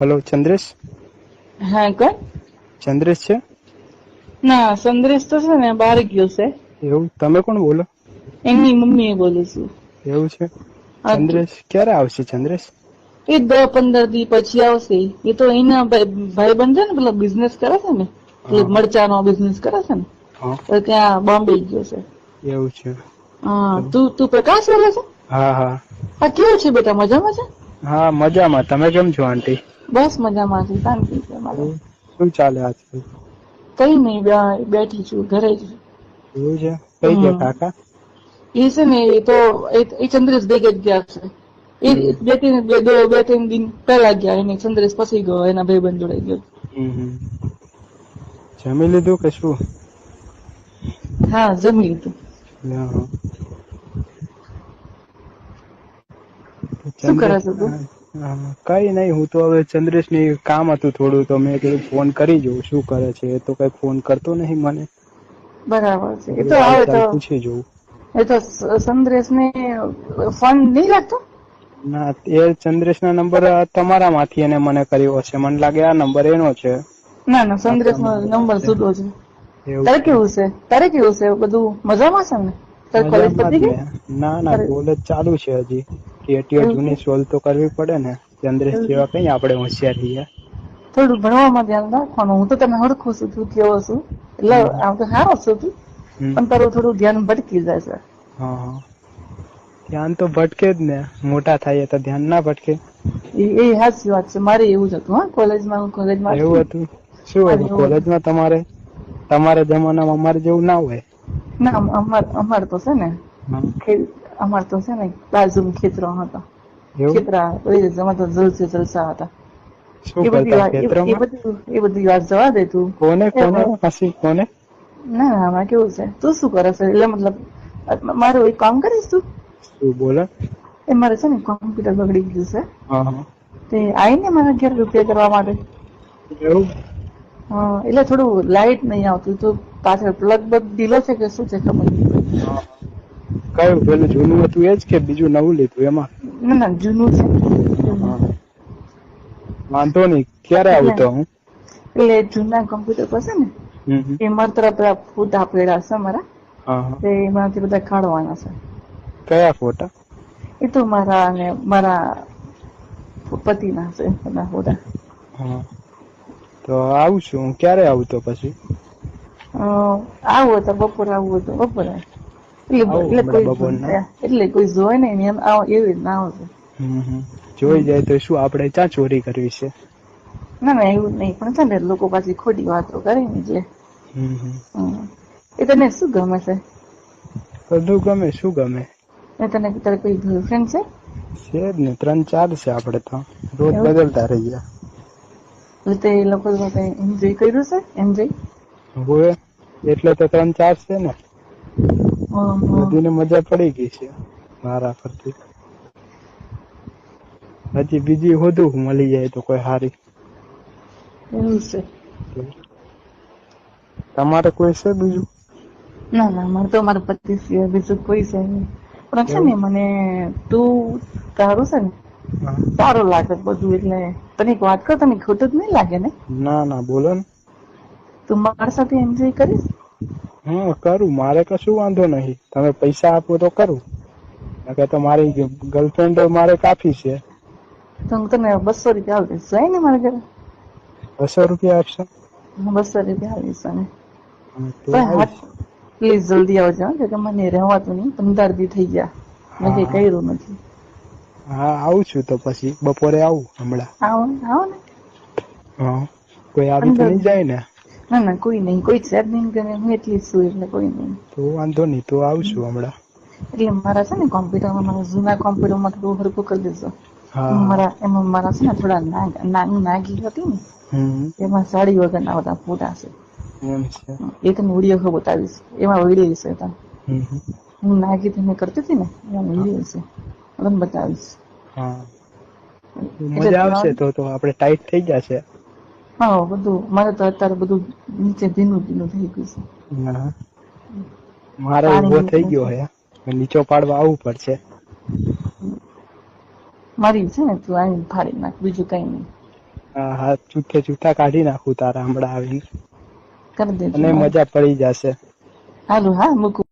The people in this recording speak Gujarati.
હલો ચંદ્રેશ હા કોણ? ચંદ્રેશ છે? ના ચંદ્રેશ તો છે ને બહાર ગયો છે. એવું? તમે કોણ બોલો? એમની મમ્મી બોલું છું. એવું છે? ચંદ્રેશ ક્યારે આવશે ચંદ્રેશ એ દસ પંદર દી પછી આવશે. એ તો એના ભાઈ બંધ છે ને પેલા બિઝનેસ કરે છે ને એટલે. મરચાનો બિઝનેસ કરે છે ને તો ત્યાં બોમ્બે ગયો છે. એવું છે. હા તું તું પ્રકાશ બોલે છે? હા હા. હા કેવું છે બેટા મજામાં છે? હા મજામાં. તમે કેમ છો આંટી? બસ મજામાં છું. શાંતિ છે મારે. શું ચાલે આજકાલ? કઈ નહીં બેઠી છું ઘરે જ. એવું છે? કઈ ગયા કાકા? એ છે ને એ તો એ- ચંદ્રેશ ભેગે જ ગયા છે. એ બે ત્રણ બે ત્રણ દિન પહેલા ગયા એને ચંદ્રેશ પછી ગયો એના ભાઈબંધ જોડે ગયો. જમી લીધું કે શું? હા જમી લીધું. શું કરે છે તું? હા, કઈ નહીં હું તો હવે ચંદ્રેશ ને કામ હતું થોડું તો મેં કીધું ફોન કરી જોઉં શું કરે છે એ તો કઈ ફોન કરતો નહીં મને. બરાબર છે. એ તો આવે તો પૂછી જોઉં. એ તો ચંદ્રેશ ને ફોન નહીં લાગતો? ના એ ચંદ્રેશ ના નંબર તમારા માંથી એને મને કર્યો હશે. મને લાગે આ નંબર એનો છે. ના ના ચંદ્રેશ નો નંબર જુદો છે. તારે કેવું છે? તારે કેવું છે? બધું મજામાં છે ને? તારે કોલેજ પતી ગઈ? ના ના કોલેજ ચાલુ છે હજી. જૂની સોલ્વ તો કરવી પડે ને ચંદ્રેશ જેવા કઈ આપણે હોશિયાર છીએ. થોડું ભણવામાં ધ્યાન રાખવાનું. હું તો તમે હરખું છું તું કેવો છું? એટલે આમ તો સારો છું તું. પણ તારું થોડું ધ્યાન ભટકી જાય છે. ધ્યાન તો ભટકે જ ને. મોટા થાય તો ધ્યાન ના ભટકે. એ સાચી વાત છે. મારે એવું જ હતું હા કોલેજમાં હું કોલેજમાં એવું હતું? શું હતું? કોલેજમાં તમારે તમારા જમાનામાં અમારે જેવું ના હોય? ના અમ- અમાર અમાર તો છે ને અમાર તો છે ને બાજુ ખેતરો હતા ખેતરા અમારે તો જલસે જલસા હતા એ બધી વાત એ- બધું જવા દે તું કોને કોને હસી કોને ના આમાં કેવું છે તું શું કરે છે એટલે મતલબ મારું એક કામ કરીશ તું શું બોલે એ મારે છે ને કોમ્પ્યુટર બગડી ગયું છે તે આવીને મારા ઘેર રૂપિયા કરવા માટે એવું એટલે થોડું લાઇટ નહીં આવતું તો પાછળ પ્લગ બગ ઢીલો છે કે શું છે ખબર નહીં. કયું પેલું જૂનું હતું એ જ કે બીજું નવું લીધું એમાં? ના ના જૂનું છે. વાંધો નહીં ક્યારે આવું તો હું? એટલે જૂના કમ્પ્યુટર પર છે ને હમ હમ. એ મારા તરફ પેલા ફોટા પડ્યા છે મારા. તે એમાંથી બધા કાઢવાના છે. કયા ફોટા એ તો મારા અને મારા પતિના છે એના ફોટા તો આવું છું હું. ક્યારે આવું તો પછી? આવું તો બપોરે આવું તો બપોરે. એટલે એટલે કોઈ જોવે નહીં. એમ આવો એવી રીતના આવશે. જોઈ જાય તો શું આપણે ચા ચોરી કરવી છે? ના ના એવું નહીં. પણ છે ને લોકો પાછી ખોટી વાતો કરે ને એટલે. એ તને શું ગમે છે? બધું ગમે. શું ગમે? એ તને તારે કોઈ ગર્લફ્રેન્ડ છે? છે જ ને. ત્રણ ચાર છે આપણે તો. રોજ? બદલતા રહીએ. એટલે તે લોકો એન્જોય કર્યું છે? એન્જોય હોય એટલે તો ત્રણ ચાર છે ને. બધીને મજા પડી ગઈ છે મારા પરથી. હજી બીજી હોદું મળી જાય તો કોઈ હારી. એવું છે. તમારે કોઈ છે બીજું? ના ના મારે તો મારા પતિ સિવાય બીજું કોઈ છે નહીં. પણ છે ને મને તું તારું છે ને? સારું લાગે બધું એટલે. તને એક વાત કર તને ખોટું જ નહીં લાગે ને? ના ના બોલો ને. તું મારા સાથે એન્જોય કરીશ? હા કરું. મારે કશું વાંધો નહીં. તમે પૈસા આપો તો કરું. નકર તો મારી ગર્લફ્રેન્ડ મારે કાફી છે. તો હું તને બસો રૂપિયા આપી દઈશ. જાય ને મારા ઘરે? બસો રૂપિયા આપશો? બસો રૂપિયા આપીશ તો આવીશ. પ્લીઝ જલ્દી આવજો કે મને રહેવાતું નહીં. પંદર દી થઈ ગયા. મેં કઈ કર્યું નથી. હા આવું છું તો પછી. બપોરે આવું હમણાં. આવો આવો ને. હા કોઈ આવી તો નહીં જાય ને? ના ના કોઈ નહીં કોઈ છે જ નહીં ગમે હું એટલી છું એટલે કોઈ નહીં. તો વાંધો નહીં તો આવશું હમણાં. એટલે મારા છે ને કોમ્પ્યુટરમાં મારા જૂના કોમ્પ્યુટરમાં થોડું હરકું કરી દેજો. મારા એમાં મારા છે ને થોડા નાગ નાની નાગી હતી ને એમાં સાડી વગરના બધા ફોટા છે. એક છે. એ તને વીડિયો ખબર બતાવીશ. એમાં વીડિયો છે તને. હું નાગી તમે કરતી હતી ને એમાં વીડિયો છે. તમને બતાવીશ. મજા આવશે તો તો આપણે ટાઈટ થઈ જશે હા બધું. મારે તો અત્યારે બધું નીચે ભીનું ભીનું થઈ ગયું છે. મારે ઊભો થઈ ગયો હે. નીચો પાડવા આવવું પડશે. મારી છે ને તું આવીને ફાડી નાખ બીજું કઈ નહીં. હા હા જૂઠે જૂઠા કાઢી નાખું તારા હમણાં આવીને. કરી દે અને મજા પડી જશે. હાલો હા મૂકું.